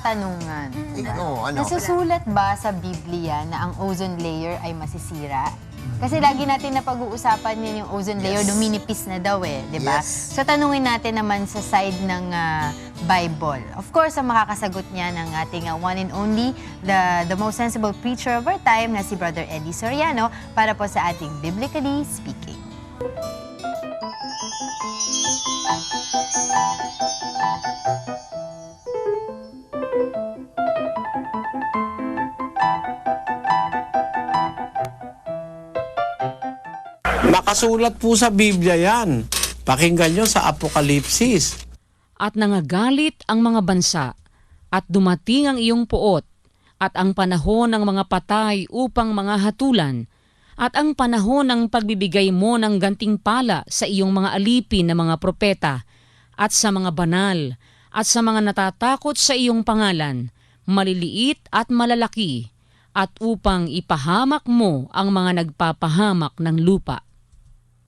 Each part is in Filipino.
katanungan. Oo, ano? Nasusulat ba sa Biblia na ang ozone layer ay masisira? Kasi lagi natin na pag-uusapan yun yung ozone layer, Yes. luminipis na daw eh, di ba? Yes. So tanungin natin naman sa side ng ah, Bible. Of course, ang makakasagot niya ng ating ah, one and only, the, the most sensible preacher of our time na si Brother Eddie Soriano para po sa ating Biblically Speaking. Nakasulat po sa Biblia yan. Pakinggan nyo sa Apokalipsis. at nangagalit ang mga bansa, at dumating ang iyong puot, at ang panahon ng mga patay upang mga hatulan, at ang panahon ng pagbibigay mo ng gantimpala sa iyong mga alipin na mga propeta, at sa mga banal, at sa mga natatakot sa iyong pangalan, maliliit at malalaki, at upang ipahamak mo ang mga nagpapahamak ng lupa.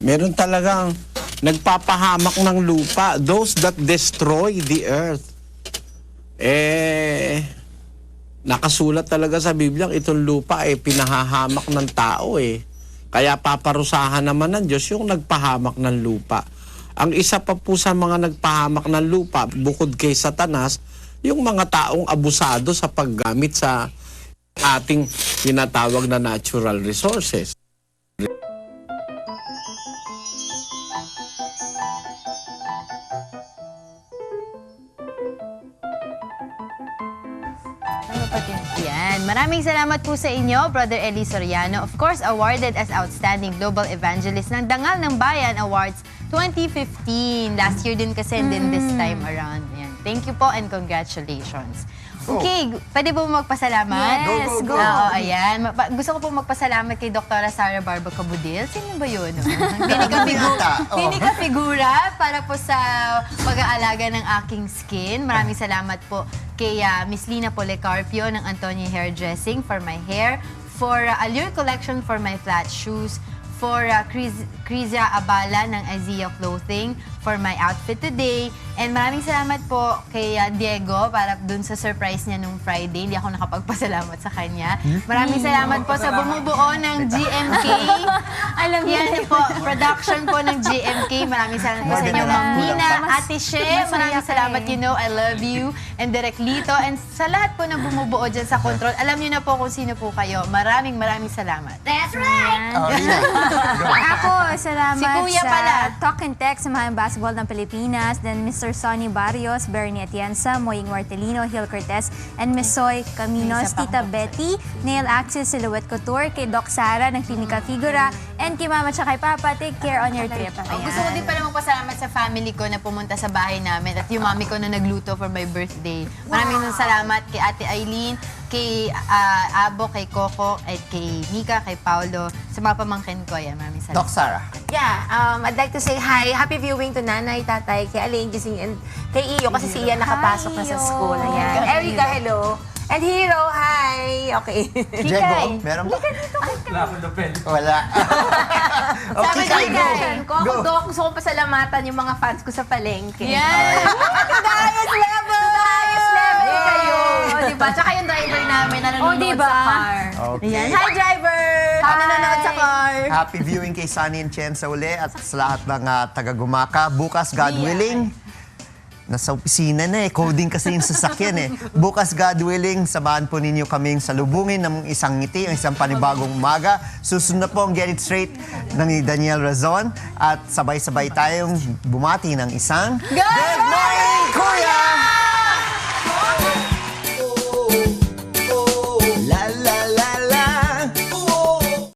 Meron talagang nagpapahamak ng lupa. Those that destroy the earth. Eh, nakasulat talaga sa Biblia itong lupa eh pinahahamak ng tao eh. Kaya paparusahan naman ng Diyos yung nagpahamak ng lupa. Ang isa pa po sa mga nagpahamak ng lupa, bukod kay Satanas, yung mga taong abusado sa paggamit sa ating tinatawag na natural resources. Din? Yan. Maraming salamat po sa inyo, Brother Eli Soriano. Of course, awarded as Outstanding Global Evangelist ng Dangal ng Bayan Awards 2015. Last year din kasi and then this time around. Yan. Thank you po and congratulations. Okay, pwede po magpasalamat? Yes, go, go, go. Oo, ayan. Gusto ko po magpasalamat kay Dr. Sara Barba Cabudil. Sino ba yun? Hindi ka, figu- Yata, oh. Hindi ka figura para po sa pag-aalaga ng aking skin. Maraming salamat po kay ah, Miss Lina Policarpio ng Antonio Hairdressing for my hair, for uh, Allure Collection for my flat shoes, for uh, Chris, Crizia Abala ng Azia Clothing for my outfit today. And maraming salamat po kay uh, Diego para dun sa surprise niya nung Friday. Hindi ako nakapagpasalamat sa kanya. Maraming salamat po sa bumubuo ng GMK. Alam niyo po, production po ng GMK. Maraming salamat po sa inyo, Ma'am Nina, Ate She. Maraming salamat, you know, I love you. And Direk Lito. And sa lahat po na bumubuo dyan sa control, alam niyo na po kung sino po kayo. Maraming maraming salamat. That's right! Oh. Ako, salamat Si Kuya sa pala. Talk and Text sa Mahang Basketball ng Pilipinas, then Mr. Sonny Barrios, Bernie Atienza, Moying Martelino, Hil Cortez, and Miss Soy Caminos, Tita Betty, Nail Axis Silhouette Couture, kay Doc Sara ng Klinika Figura, and kay Mama at kay Papa, take care on your trip. Oh, gusto ko din pala magpasalamat sa family ko na pumunta sa bahay namin at yung mami ko na nagluto for my birthday. Maraming salamat kay Ate Eileen, kay ah, Abo, kay Coco, at kay Mika, kay Paolo, sa mga pamangkin ko. Yan, maraming Doc salamat. Sara. Yeah, um, I'd like to say hi. Happy viewing to Nanay, Tatay, kay Aling Gising, and kay Iyo kasi si Ian nakapasok na sa school. Ayan. Erica, hello. And Hero, hi. Okay. Diego, meron ba? Wala. Sabi okay, ni Kai, go. Karen ko, ako Go. Doc, gusto kong pasalamatan yung mga fans ko sa palengke. Yan! To the highest level! To the highest level kayo. Diba? Tsaka yung diba? sa car. Okay. Ayan. Hi, driver! Hi. nanonood sa car. Happy viewing kay Sunny and Chen sa uli at sa lahat ng ah, taga-gumaka. Bukas, God willing, nasa opisina na eh. Coding kasi yung sasakyan eh. Bukas, God willing, samahan po ninyo kaming salubungin ng isang ngiti, ang isang panibagong umaga. Susunod na po ang Get It Straight ng ni Daniel Razon at sabay-sabay tayong bumati ng isang Good morning, Kuya!